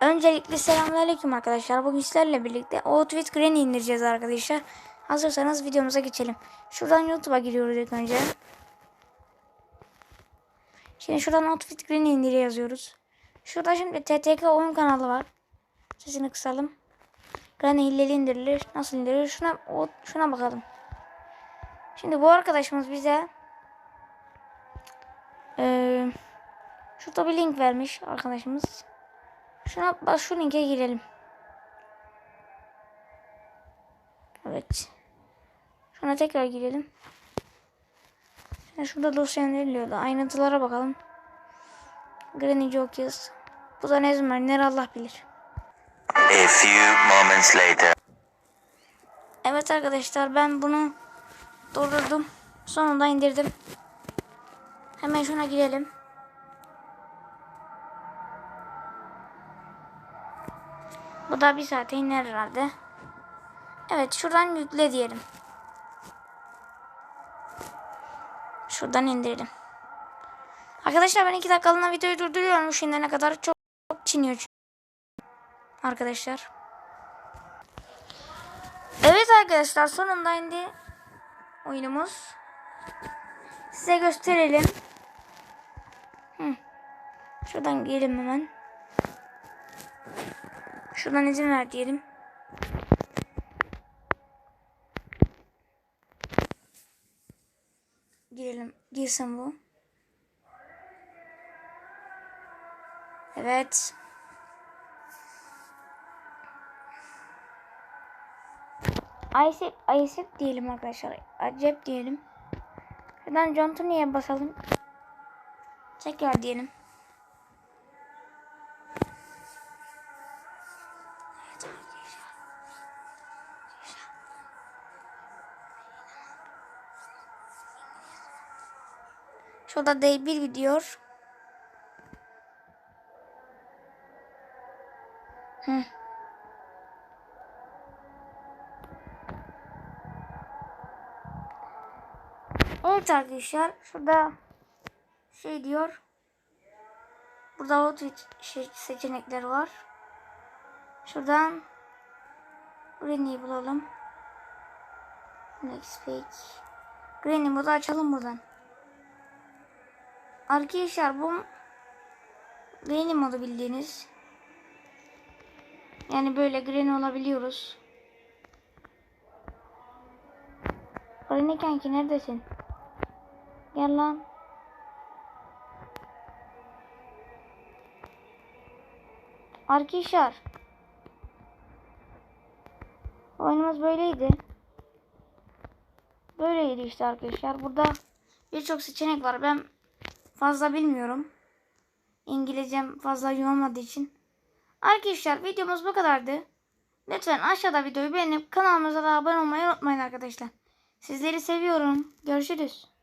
Öncelikle selamünaleyküm arkadaşlar. Bugün sizlerle birlikte Outfit Granny indireceğiz arkadaşlar. Hazırsanız videomuza geçelim. Şuradan YouTube'a giriyoruz ilk önce. Şimdi şuradan Outfit Granny indir yazıyoruz. Şurada şimdi TTK oyun kanalı var. Sesini kısalım. Granny hilleli indirilir. Nasıl indirilir? Şuna, o, şuna bakalım. Şimdi bu arkadaşımız bize eee şurada bir link vermiş arkadaşımız. Şuna bak şu linke girelim. Evet. Şuna tekrar girelim. Şimdi şurada dosya öneriliyordu. Ayrıntılara bakalım. Granny Jokers. Bu da ne zaman? Nere Allah bilir. A few moments later. Evet arkadaşlar ben bunu durdurdum. Sonunda indirdim. Hemen şuna girelim. Bu da bir saate iner herhalde. Evet şuradan yükle diyelim. Şuradan indirelim. Arkadaşlar ben iki dakikalığına videoyu durduruyorum. Şimdi ne kadar çok, çok çiniyor. Arkadaşlar. Evet arkadaşlar sonunda indi oyunumuz. Size gösterelim. Hı. Şuradan girelim hemen. Şuradan izin ver diyelim. Girelim. Girsin bu. Evet. Ayset, Ayset diyelim arkadaşlar. Acep diyelim. Şuradan John Tony'ye basalım. Tekrar diyelim. Şurada D1 gidiyor. Hı. Evet arkadaşlar şurada şey diyor. Burada outfit seçenekleri var. Şuradan Granny'i bulalım. Next page. Granny modu açalım buradan. Arkadaşlar bu Granny modu bildiğiniz. Yani böyle Granny olabiliyoruz. Granny kanki neredesin? Gel lan. Arkadaşlar. Oyunumuz böyleydi. Böyleydi işte arkadaşlar. Burada birçok seçenek var. Ben fazla bilmiyorum. İngilizcem fazla iyi olmadığı için. Arkadaşlar videomuz bu kadardı. Lütfen aşağıda videoyu beğenip kanalımıza da abone olmayı unutmayın arkadaşlar. Sizleri seviyorum. Görüşürüz.